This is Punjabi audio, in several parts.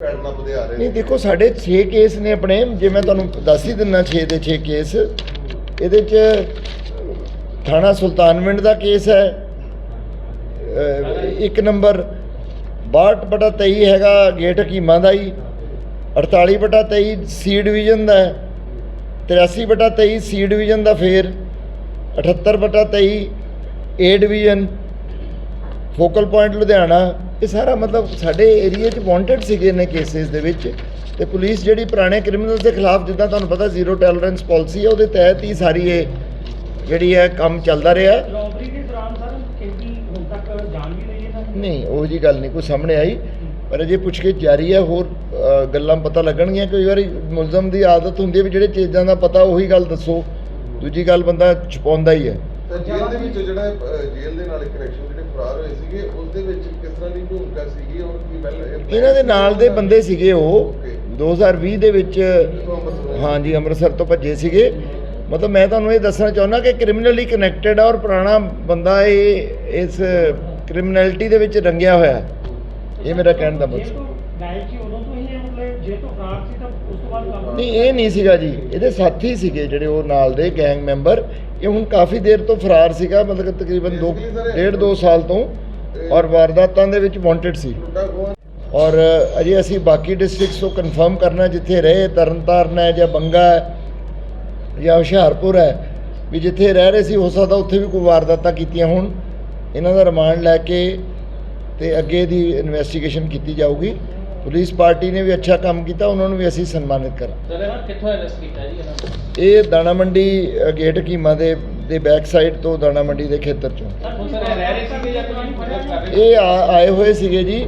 ਨਹੀਂ, ਦੇਖੋ, ਸਾਡੇ 6 ਕੇਸ ਨੇ ਆਪਣੇ, ਜੇ ਮੈਂ ਤੁਹਾਨੂੰ ਦੱਸ ਹੀ ਦਿੰਨਾ 6 ਦੇ 6 ਕੇਸ, ਇਹਦੇ ਚ ਥਾਣਾ ਸੁਲਤਾਨਵਿੰਡ ਦਾ ਕੇਸ ਹੈ ਇੱਕ ਨੰਬਰ 62 ਬਟਾ 23 ਹੈਗਾ, ਗੇਟ ਹਕੀਮਾਂ ਦਾ ਹੀ 48 ਬਟਾ 23 ਸੀ ਡਿਵੀਜ਼ਨ ਦਾ ਹੈ 83 ਬਟਾ 23 ਸੀ ਡਿਵੀਜ਼ਨ ਦਾ ਫੇਰ 78 ਬਟਾ 23 A division, focal point Ludhiana ਇਹ ਸਾਰਾ ਮਤਲਬ ਸਾਡੇ ਏਰੀਆ 'ਚ ਵਾਂਟਡ ਸੀਗੇ ਨੇ ਕੇਸਿਸ ਦੇ ਵਿੱਚ ਤੇ ਪੁਲਿਸ ਜਿਹੜੀ ਪੁਰਾਣੇ ਕ੍ਰਿਮੀਨਲਸ ਦੇ ਖਿਲਾਫ ਜਿੱਦਾਂ ਤੁਹਾਨੂੰ ਪਤਾ ਜ਼ੀਰੋ ਟੋਲਰੈਂਸ ਪਾਲਿਸੀ ਹੈ ਉਹਦੇ ਤਹਿਤ ਹੀ ਸਾਰੀ ਇਹ ਜਿਹੜੀ ਹੈ ਕੰਮ ਚੱਲਦਾ ਰਿਹਾ। ਰੋਬਰੀ ਦੇ ਦੌਰਾਨ ਸਰ ਕਿੰਨੀ ਹੁਣ ਤੱਕ ਜਾਨ ਵੀ ਲਈ ਇਹਨਾਂ ਨੇ। ਨਹੀਂ ਉਹ ਜੀ ਗੱਲ ਨਹੀਂ ਕੋਈ ਸਾਹਮਣੇ ਆਈ। ਪਰ ਅਜੇ ਪੁੱਛਗਿੱਛ ਜਾਰੀ ਹੈ ਹੋਰ ਗੱਲਾਂ ਪਤਾ ਲੱਗਣਗੀਆਂ। ਕਈ ਵਾਰੀ ਮੁਲਜ਼ਮ ਦੀ ਆਦਤ ਹੁੰਦੀ ਹੈ ਵੀ ਜਿਹੜੇ ਚੀਜ਼ਾਂ ਦਾ ਪਤਾ ਉਹੀ ਗੱਲ ਦੱਸੋ। ਦੂਜੀ ਗੱਲ ਬੰਦਾ ਛੁਪਾਉਂਦਾ ਹੀ ਹੈ। ਜੇਲ੍ਹ ਦੇ ਵਿੱਚ ਜਿਹੜਾ ਜੇਲ੍ਹ ਦੇ ਨਾਲ ਕਨੈਕਸ਼ਨ ਜਿਹੜੇ ਫਰਾਰ ਹੋਏ ਸੀਗੇ ਉਸ ਦੇ ਵਿੱਚ ਤਰ੍ਹਾਂ ਦੀ ਭੂਮਿਕਾ ਸੀਗੀ ਔਰ ਕੀ ਪਹਿਲਾਂ ਇਹਨਾਂ ਦੇ ਨਾਲ ਦੇ ਬੰਦੇ ਸੀਗੇ ਉਹ। Okay. 2020 ਦੇ ਵਿੱਚ ਹਾਂਜੀ ਅੰਮ੍ਰਿਤਸਰ ਤੋਂ ਭੱਜੇ ਸੀਗੇ। ਮਤਲਬ ਮੈਂ ਤੁਹਾਨੂੰ ਇਹ ਦੱਸਣਾ ਚਾਹੁੰਦਾ ਕਿ ਕ੍ਰਿਮੀਨਲੀ ਕਨੈਕਟਡ ਆ ਔਰ ਪੁਰਾਣਾ ਬੰਦਾ ਇਹ ਇਸ ਕ੍ਰਿਮੀਨੈਲਿਟੀ ਦੇ ਵਿੱਚ ਰੰਗਿਆ ਹੋਇਆ। ਹੈ। ਇਹ ਮੇਰਾ ਕਹਿਣ ਦਾ ਮਕਸਦ। ਤੋਂ ਗਾਇਬ ਸੀ ਉਦੋਂ ਤੋਂ ਹੀ ਇਹ ਮਤਲਬ ਜੇ ਤੋਂ ਫਰਾਰ ਸੀ ਤਾਂ ਉਸ ਤੋਂ ਬਾਅਦ ਕੰਮ ਨਹੀਂ ਇਹ ਨਹੀਂ ਸੀਗਾ ਜੀ। ਇਹਦੇ ਸਾਥੀ ਸੀਗੇ ਜਿਹੜੇ ਉਹ ਨਾਲ ਦੇ ਗੈਂਗ ਮੈਂਬਰ ਇਹ ਹੁਣ ਕਾਫੀ ਦੇਰ ਤੋਂ ਫਰਾਰ ਸੀਗਾ ਮਤਲਬ ਤਕਰੀਬਨ 2 ਡੇਢ 2 ਸਾਲ ਤੋਂ। ਔਰ ਵਾਰਦਾਤਾਂ ਦੇ ਵਿੱਚ ਵਾਂਟਡ ਸੀ। ਔਰ ਅਜੇ ਅਸੀਂ ਬਾਕੀ ਡਿਸਟ੍ਰਿਕਟਸ ਤੋਂ ਕਨਫਰਮ ਕਰਨਾ ਜਿੱਥੇ ਰਹੇ, ਤਰਨਤਾਰਨ ਹੈ ਜਾਂ ਬੰਗਾ ਹੈ ਜਾਂ ਹੁਸ਼ਿਆਰਪੁਰ ਹੈ, ਵੀ ਜਿੱਥੇ ਰਹਿ ਰਹੇ ਸੀ, ਹੋ ਸਕਦਾ ਉੱਥੇ ਵੀ ਕੋਈ ਵਾਰਦਾਤਾਂ ਕੀਤੀਆਂ ਹੋਣ। ਇਹਨਾਂ ਦਾ ਰਿਮਾਂਡ ਲੈ ਕੇ ਤੇ ਅੱਗੇ ਦੀ ਇਨਵੈਸਟੀਗੇਸ਼ਨ ਕੀਤੀ ਜਾਊਗੀ। ਪੁਲਿਸ ਪਾਰਟੀ ਨੇ ਵੀ ਅੱਛਾ ਕੰਮ ਕੀਤਾ ਉਹਨਾਂ ਨੂੰ ਵੀ ਅਸੀਂ ਸਨਮਾਨਿਤ ਕਰਾਂ ਇਹ ਦਾਣਾ ਮੰਡੀ ਗੇਟ ਕੀਮਾ ਦੇ ਦੇ ਬੈਕ ਸਾਈਡ ਤੋਂ ਦਾਣਾ ਮੰਡੀ ਦੇ ਖੇਤਰ ਚੋਂ। ਇਹ ਆਏ ਹੋਏ ਸੀਗੇ ਜੀ।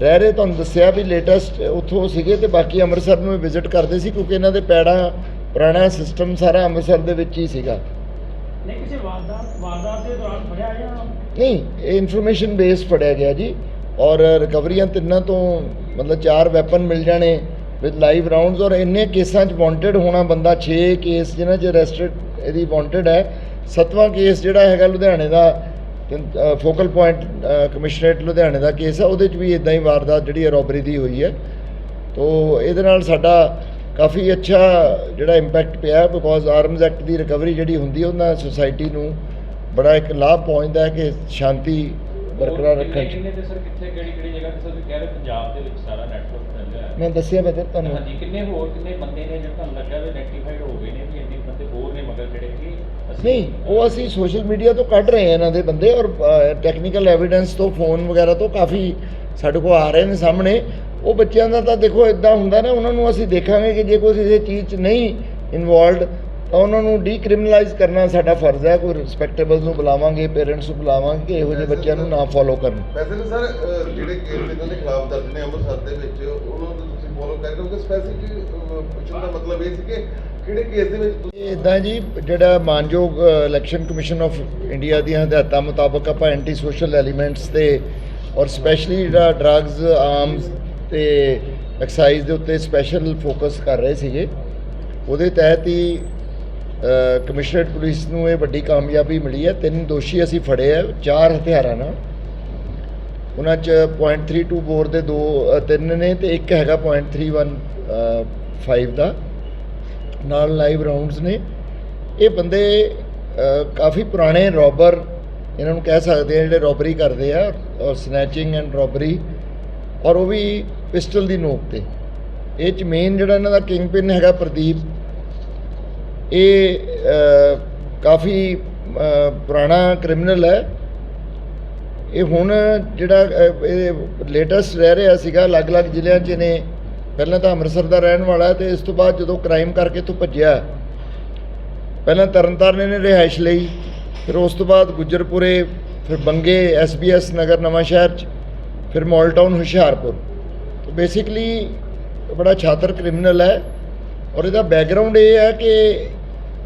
ਰਹਿ ਰਹੇ ਤੁਹਾਨੂੰ ਦੱਸਿਆ ਵੀ ਲੇਟੈਸਟ ਉੱਥੋਂ ਸੀਗੇ ਤੇ ਬਾਕੀ ਅੰਮ੍ਰਿਤਸਰ ਨੂੰ ਵਿਜ਼ਿਟ ਕਰਦੇ ਸੀ ਕਿਉਂਕਿ ਇਹਨਾਂ ਦੇ ਪੈੜਾ ਪੁਰਾਣਾ ਸਿਸਟਮ ਸਾਰਾ ਅੰਮ੍ਰਿਤਸਰ ਦੇ ਵਿੱਚ ਹੀ ਸੀਗਾ। ਨਹੀਂ ਕਿਸੇ ਵਾਰਦਾਤ ਵਾਰਦਾਤ ਦੇ ਦੌਰਾਨ ਫੜਿਆ ਜਾਂ ਨਹੀਂ ਇਹ ਇਨਫੋਰਮੇਸ਼ਨ ਬੇਸ ਫੜਿਆ ਗਿਆ ਜੀ। ਔਰ ਰਿਕਵਰੀਆਂ ਤਿੰਨਾਂ ਤੋਂ ਮਤਲਬ ਚਾਰ ਵੈਪਨ ਮਿਲ ਜਾਣੇ ਵਿਦ ਲਾਈਵ ਰਾਉਂਡਸ ਔਰ ਇੰਨੇ ਕੇਸਾਂ 'ਚ ਵਾਂਟਡ ਹੋਣਾ ਬੰਦਾ 6 ਕੇਸ ਜਿਹਨਾਂ 'ਚ ਅਰੈਸਟਡ ਇਹਦੀ ਵਾਂਟਡ ਹੈ, ਸੱਤਵਾਂ ਕੇਸ ਜਿਹੜਾ ਹੈਗਾ ਲੁਧਿਆਣੇ ਦਾ ਫੋਕਲ ਪੁਆਇੰਟ ਕਮਿਸ਼ਨਰੇਟ ਲੁਧਿਆਣੇ ਦਾ ਕੇਸ ਹੈ, ਉਹਦੇ 'ਚ ਵੀ ਇਦਾਂ ਹੀ ਵਾਰਦਾਤ ਜਿਹੜੀ ਹੈ ਰੋਬਰੀ ਦੀ ਹੋਈ ਹੈ। ਤੋ ਇਹਦੇ ਨਾਲ ਸਾਡਾ ਕਾਫੀ ਅੱਛਾ ਜਿਹੜਾ ਇੰਪੈਕਟ ਪਿਆ ਬਿਕੋਜ਼ ਆਰਮਸ ਐਕਟ ਦੀ ਰਿਕਵਰੀ ਜਿਹੜੀ ਹੁੰਦੀ ਹੈ, ਉਹਨਾਂ ਸੋਸਾਇਟੀ ਨੂੰ ਬੜਾ ਇੱਕ ਲਾਭ ਪਹੁੰਚਦਾ ਹੈ ਕਿ ਸ਼ਾਂਤੀ ਬਰਕਰਾਰ ਰੱਖਣ 'ਚ। ਕਿੰਨੇ ਤੇ ਸਰ ਕਿੱਥੇ ਕਿਹੜੀ ਕਿਹੜੀ ਜਗ੍ਹਾ ਤੇ ਸਰ ਤੁਸੀਂ ਕਹਿ ਰਹੇ ਪੰਜਾਬ ਦੇ ਵਿੱਚ ਸਾਰਾ ਨੈਟਵਰਕ ਫੈਲਿਆ ਹੈ? ਮੈਂ ਦੱਸਿਆ ਬਦਰ ਤੁਹਾਨੂੰ। ਹਾਂਜੀ ਕਿੰਨੇ ਹੋਰ ਕਿੰਨੇ ਬੰਦੇ ਨੇ ਜਿਹੜੇ ਤੁਹਾਨੂੰ ਲੱਗਾ ਵੀ ਆਇਡੈਂਟੀਫਾਈਡ ਹੋ ਗਏ ਨੇ ਵੀ ਇੰਨੇ ਬੰਦੇ ਹੋਰ ਨੇ ਮਗਰ ਜਿਹੜੇ ਕਿ ਨਹੀਂ ਉਹ ਅਸੀਂ ਸੋਸ਼ਲ ਮੀਡੀਆ ਤੋਂ ਕੱਢ ਰਹੇ ਹਾਂ ਇਹਨਾਂ ਦੇ ਬੰਦੇ ਔਰ ਟੈਕਨੀਕਲ ਐਵੀਡੈਂਸ ਤੋਂ ਫੋਨ ਵਗੈਰਾ ਤੋਂ ਕਾਫੀ ਸਾਡੇ ਕੋਲ ਆ ਰਹੇ ਨੇ ਸਾਹਮਣੇ। ਉਹ ਬੱਚਿਆਂ ਦਾ ਤਾਂ ਦੇਖੋ ਇਦਾਂ ਹੁੰਦਾ ਨਾ ਉਹਨਾਂ ਨੂੰ ਅਸੀਂ ਦੇਖਾਂਗੇ ਕਿ ਜੇ ਕੋਈ ਕਿਸੇ ਚੀਜ਼ 'ਚ ਨਹੀਂ ਇਨਵੋਲਡ ਤਾਂ ਉਹਨਾਂ ਨੂੰ ਡੀਕ੍ਰਿਮੀਨਲਾਈਜ਼ ਕਰਨਾ ਸਾਡਾ ਫਰਜ਼ ਹੈ ਕੋਈ ਰਿਸਪੈਕਟੇਬਲ ਨੂੰ ਬੁਲਾਵਾਂਗੇ ਪੇਰੈਂਟਸ ਨੂੰ ਬੁਲਾਵਾਂਗੇ ਕਿ ਇਹੋ ਜਿਹੇ ਬੱਚਿਆਂ ਨੂੰ ਨਾ ਫੋਲੋ ਕਰਨ। ਵੈਸੇ ਨਾ ਸਰ ਅਹ, ਜਿਹੜੇ ਕੇਸ ਇਹਨਾਂ ਦੇ ਖਿਲਾਫ ਦਰਜ ਨੇ ਅੰਮ੍ਰਿਤਸਰ ਦੇ ਵਿੱਚ ਉਹਨਾਂ ਨੂੰ ਤੁਸੀਂ ਫੋਲੋ ਕਰ ਰਹੇ ਹੋ ਕਿ ਸਪੈਸੀਫਿਕ ਪੁੱਛਣ ਦਾ ਮਤਲਬ ਇਹ ਸੀ ਕਿ ਕਿਹੜੇ ਕੇਸ ਦੇ ਵਿੱਚ ਤੁਸੀਂ ਇਹ ਇਦਾਂ ਜੀ ਜਿਹੜਾ ਮਾਨਯੋਗ ਇਲੈਕਸ਼ਨ ਕਮਿਸ਼ਨ ਆਫ ਇੰਡੀਆ ਦੀਆਂ ਹਦਾਇਤਾਂ ਮੁਤਾਬਕ ਆਪਾਂ ਐਂਟੀ ਸੋਸ਼ਲ ਐਲੀਮੈਂਟਸ ਤੇ ਔਰ ਸਪੈਸ਼ਲੀ ਜਿਹੜਾ ਡਰੱਗਸ ਆਰਮਸ ਤੇ ਐਕਸਾਈਜ਼ ਦੇ ਉੱਤੇ ਸਪੈਸ਼ਲ ਫੋਕਸ ਕਰ ਰਹੇ ਸੀਗੇ। ਉਹਦੇ ਤਹਿਤ ਹੀ ਕਮਿਸ਼ਨਰੇਟ ਪੁਲਿਸ ਨੂੰ ਇਹ ਵੱਡੀ ਕਾਮਯਾਬੀ ਮਿਲੀ ਹੈ। ਤਿੰਨ ਦੋਸ਼ੀ ਅਸੀਂ ਫੜੇ ਆ, ਚਾਰ ਹਥਿਆਰਾਂ ਨਾਲ। ਉਹਨਾਂ ਚ .32 ਬੋਰ ਦੇ ਦੋ ਤਿੰਨ ਨੇ ਤੇ ਇੱਕ ਹੈਗਾ .315 ਦਾ। ਨਾਲ ਲਾਈਵ ਰਾਉਂਡਸ ਨੇ। ਇਹ ਬੰਦੇ ਕਾਫੀ ਪੁਰਾਣੇ ਰੋਬਰ ਇਹਨਾਂ ਨੂੰ ਕਹਿ ਸਕਦੇ ਆ, ਜਿਹੜੇ ਰੋਬਰੀ ਕਰਦੇ ਆ, ਔਰ ਸਨੈਚਿੰਗ ਐਂਡ ਰੋਬਰੀ ਔਰ ਉਹ ਵੀ ਪਿਸਟਲ ਦੀ ਨੋਕ ਤੇ। ਇਹ ਚ ਮੇਨ ਜਿਹੜਾ ਇਹਨਾਂ ਦਾ ਕਿੰਗ ਪਿਨ ਹੈਗਾ ਪ੍ਰਦੀਪ ਇਹ ਕਾਫੀ ਪੁਰਾਣਾ ਕ੍ਰਿਮੀਨਲ ਹੈ। ਇਹ ਹੁਣ ਜਿਹੜਾ ਇਹ ਲੇਟੈਸਟ ਰਹਿ ਰਿਹਾ ਸੀਗਾ, ਅਲੱਗ-ਅਲੱਗ ਜ਼ਿਲ੍ਹਿਆਂ 'ਚ ਨੇ ਪਹਿਲਾਂ ਤਾਂ ਅੰਮ੍ਰਿਤਸਰ ਦਾ ਰਹਿਣ ਵਾਲਾ ਹੈ ਤੇ ਇਸ ਤੋਂ ਬਾਅਦ ਜਦੋਂ ਕ੍ਰਾਈਮ ਕਰਕੇ ਤੋਂ ਭੱਜਿਆ, ਪਹਿਲਾਂ ਤਰਨਤਾਰਨ ਨੇ ਰਿਹਾਇਸ਼ ਲਈ, ਫਿਰ ਉਸ ਤੋਂ ਬਾਅਦ ਗੁੱਜਰਪੁਰੇ, ਫਿਰ ਬੰਗੇ ਐਸਬੀਐਸ ਨਗਰ ਨਵਾਂ ਸ਼ਹਿਰ 'ਚ, ਫਿਰ ਮਾਲ ਟਾਊਨ ਹੁਸ਼ਿਆਰਪੁਰ। ਤਾਂ ਬੇਸਿਕਲੀ ਬੜਾ ਛਾਤਰ ਕ੍ਰਿਮੀਨਲ ਹੈ ਔਰ ਇਹਦਾ ਬੈਕਗ੍ਰਾਉਂਡ ਇਹ ਹੈ ਕਿ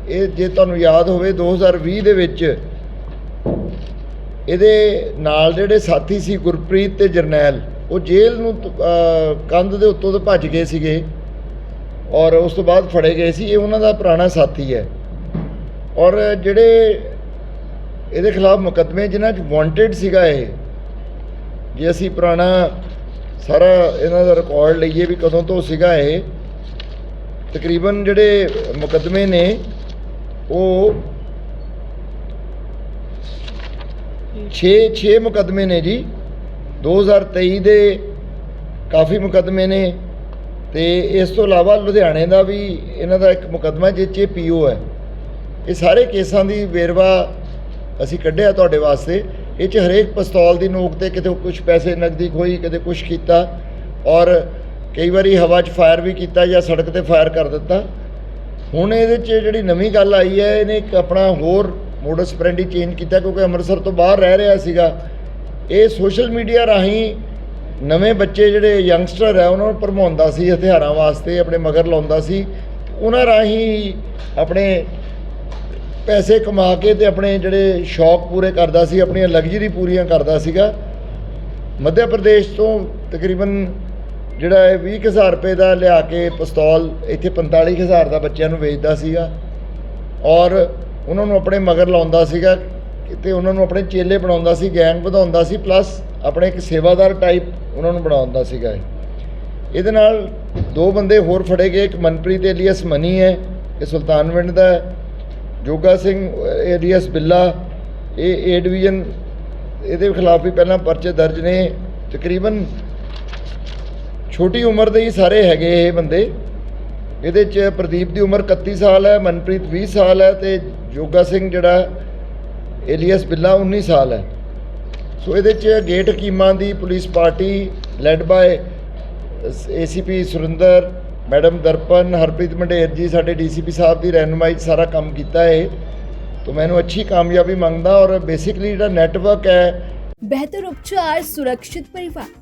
ਇਹ ਜੇ ਤੁਹਾਨੂੰ ਯਾਦ ਹੋਵੇ 2020 ਦੇ ਵਿੱਚ ਇਹਦੇ ਨਾਲ ਜਿਹੜੇ ਸਾਥੀ ਸੀ ਗੁਰਪ੍ਰੀਤ ਤੇ ਜਰਨੈਲ, ਉਹ ਜੇਲ੍ਹ ਨੂੰ ਕੰਧ ਦੇ ਉੱਤੋਂ ਤੋਂ ਭੱਜ ਗਏ ਸੀਗੇ ਔਰ ਉਸ ਤੋਂ ਬਾਅਦ ਫੜੇ ਗਏ ਸੀ। ਇਹ ਉਹਨਾਂ ਦਾ ਪੁਰਾਣਾ ਸਾਥੀ ਹੈ। ਔਰ ਜਿਹੜੇ ਇਹਦੇ ਖਿਲਾਫ ਮੁਕੱਦਮੇ ਜਿਨ੍ਹਾਂ 'ਚ ਵਾਂਟਡ ਸੀਗਾ ਇਹ, ਜੇ ਅਸੀਂ ਪੁਰਾਣਾ ਸਾਰਾ ਇਹਨਾਂ ਦਾ ਰਿਕਾਰਡ ਲਈਏ ਵੀ ਕਦੋਂ ਤੋਂ ਸੀਗਾ ਇਹ, ਤਕਰੀਬਨ ਜਿਹੜੇ ਮੁਕੱਦਮੇ ਨੇ ਉਹ 6 6 ਮੁਕੱਦਮੇ ਨੇ ਜੀ। 2023 ਦੇ ਕਾਫੀ ਮੁਕੱਦਮੇ ਨੇ ਤੇ ਇਸ ਤੋਂ ਇਲਾਵਾ ਲੁਧਿਆਣੇ ਦਾ ਵੀ ਇਹਨਾਂ ਦਾ ਇੱਕ ਮੁਕੱਦਮਾ ਜਿਸ 'ਚ ਪੀਓ ਹੈ। ਇਹ ਸਾਰੇ ਕੇਸਾਂ ਦੀ ਵੇਰਵਾ ਅਸੀਂ ਕੱਢਿਆ ਤੁਹਾਡੇ ਵਾਸਤੇ। ਇਹ 'ਚ ਹਰੇਕ ਪਿਸਤੌਲ ਦੀ ਨੋਕ ਤੇ ਕਿਤੇ ਕੁਝ ਪੈਸੇ ਨਕਦੀ ਖੋਈ, ਕਿਤੇ ਕੁਝ ਕੀਤਾ ਔਰ ਕਈ ਵਾਰੀ ਹਵਾ 'ਚ ਫਾਇਰ ਵੀ ਕੀਤਾ ਜਾਂ ਸੜਕ ਤੇ ਫਾਇਰ ਕਰ ਦਿੱਤਾ। ਹੁਣ ਇਹਦੇ 'ਚ ਜਿਹੜੀ ਨਵੀਂ ਗੱਲ ਆਈ ਹੈ, ਇਹਨੇ ਇੱਕ ਆਪਣਾ ਹੋਰ ਮੋਡਸ ਪ੍ਰੈਂਡੀ ਚੇਂਜ ਕੀਤਾ ਕਿਉਂਕਿ ਅੰਮ੍ਰਿਤਸਰ ਤੋਂ ਬਾਹਰ ਰਹਿ ਰਿਹਾ ਸੀਗਾ। ਇਹ ਸੋਸ਼ਲ ਮੀਡੀਆ ਰਾਹੀਂ ਨਵੇਂ ਬੱਚੇ ਜਿਹੜੇ ਯੰਗਸਟਰ ਹੈ, ਉਹਨਾਂ ਨੂੰ ਭਰਮਾਉਂਦਾ ਸੀ, ਹਥਿਆਰਾਂ ਵਾਸਤੇ, ਆਪਣੇ ਮਗਰ ਲਾਉਂਦਾ ਸੀ। ਉਹਨਾਂ ਰਾਹੀਂ ਆਪਣੇ ਪੈਸੇ ਕਮਾ ਕੇ ਤੇ ਆਪਣੇ ਜਿਹੜੇ ਸ਼ੌਕ ਪੂਰੇ ਕਰਦਾ ਸੀ, ਆਪਣੀਆਂ ਲਗਜ਼ਰੀ ਪੂਰੀਆਂ ਕਰਦਾ ਸੀਗਾ। ਮੱਧ ਪ੍ਰਦੇਸ਼ ਤੋਂ ਤਕਰੀਬਨ ਜਿਹੜਾ ਇਹ 20000 ਰੁਪਏ ਦਾ ਲਿਆ ਕੇ ਪਿਸਤੌਲ, ਇੱਥੇ 45000 ਦਾ ਬੱਚਿਆਂ ਨੂੰ ਵੇਚਦਾ ਸੀਗਾ। ਔਰ ਉਹਨਾਂ ਨੂੰ ਆਪਣੇ ਮਗਰ ਲਾਉਂਦਾ ਸੀਗਾ ਤੇ ਉਹਨਾਂ ਨੂੰ ਆਪਣੇ ਚੇਲੇ ਬਣਾਉਂਦਾ ਸੀ, ਗੈਂਗ ਵਧਾਉਂਦਾ ਸੀ, ਪਲੱਸ ਆਪਣੇ ਇੱਕ ਸੇਵਾਦਾਰ ਟਾਈਪ ਉਹਨਾਂ ਨੂੰ ਬਣਾਉਂਦਾ ਸੀਗਾ ਇਹਦੇ ਨਾਲ ਦੋ ਬੰਦੇ ਹੋਰ ਫੜੇ ਗਏ, ਇੱਕ ਮਨਪ੍ਰੀਤ ਏਲੀਅਸ ਮਨੀ ਹੈ, ਇਹ ਸੁਲਤਾਨਵਿੰਡ ਦਾ ਜੋਗਾ ਸਿੰਘ ਏਲੀਅਸ ਬਿੱਲਾ, ਇਹ ਏ ਡਿਵੀਜ਼ਨ ਇਹਦੇ ਖਿਲਾਫ ਵੀ ਪਹਿਲਾਂ ਪਰਚੇ ਦਰਜ ਨੇ। ਤਕਰੀਬਨ ਛੋਟੀ ਉਮਰ ਦੇ ਹੀ ਸਾਰੇ ਹੈਗੇ ਇਹ ਬੰਦੇ। ਇਹਦੇ ਚ ਪ੍ਰਦੀਪ ਦੀ ਉਮਰ 31 ਸਾਲ ਹੈ, ਮਨਪ੍ਰੀਤ 20 ਸਾਲ ਹੈ ਤੇ ਜੋਗਾ ਸਿੰਘ ਜਿਹੜਾ ਏਲੀਅਸ ਬਿੱਲਾ 19 ਸਾਲ ਹੈ। ਸੋ ਇਹਦੇ ਚ gate Hakiman the police party led by ACP Surinder, madam Darpan, Harpreet Mander ji ਸਾਡੇ ਡੀਸੀਪੀ ਸਾਹਿਬ ਦੀ ਰਹਿਨੁਮਾਈ ਸਾਰਾ ਕੰਮ ਕੀਤਾ ਹੈ ਤਾਂ ਮੈਨੂੰ ਅੱਛੀ ਕਾਮਯਾਬੀ ਮੰਗਦਾ ਔਰ ਬੇਸਿਕਲੀ ਜਿਹੜਾ ਨੈਟਵਰਕ ਹੈ ਬਿਹਤਰ ਉਪਚਾਰ, ਸੁਰੱਖਿਅਤ ਪਰਿਵਾਰ।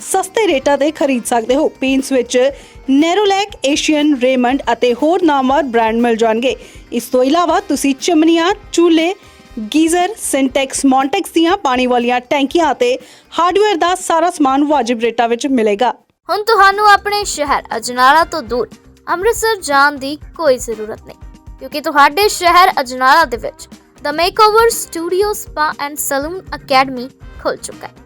ਸਸਤੇ ਰੇਟਾਂ ਤੇ ਖਰੀਦ ਸਕਦੇ ਹੋ। ਪੇਂਟਸ ਵਿੱਚ ਨੈਰੋਲੈਕ, ਏਸ਼ੀਅਨ, ਰੇਮੰਡ ਅਤੇ ਹੋਰ ਨਾਮਵਰ ਬ੍ਰਾਂਡ ਮਿਲ ਜਾਣਗੇ। ਇਸ ਤੋਂ ਇਲਾਵਾ ਤੁਸੀਂ ਚਿਮਨੀਆਂ, ਚੂਲੇ, ਗੀਜ਼ਰ, ਸਿੰਟੈਕਸ, ਮੌਂਟੈਕਸ ਦੀਆਂ ਪਾਣੀ ਵਾਲੀਆਂ ਟੈਂਕੀਆਂ ਅਤੇ ਹਾਰਡਵੇਅਰ ਦਾ ਸਾਰਾ ਸਮਾਨ ਵਾਜਿਬ ਰੇਟਾਂ ਵਿੱਚ ਮਿਲੇਗਾ। ਹੁਣ ਤੁਹਾਨੂੰ ਆਪਣੇ ਸ਼ਹਿਰ ਅਜਨਾਲਾ ਤੋਂ ਦੂਰ ਅੰਮ੍ਰਿਤਸਰ ਜਾਣ ਦੀ ਕੋਈ ਜ਼ਰੂਰਤ ਨਹੀਂ, ਕਿਉਂਕਿ ਤੁਹਾਡੇ ਸ਼ਹਿਰ ਅਜਨਾਲਾ ਦੇ ਵਿੱਚ the makeover studio spa and salon academy ਖੁੱਲ ਚੁੱਕਾ ਹੈ।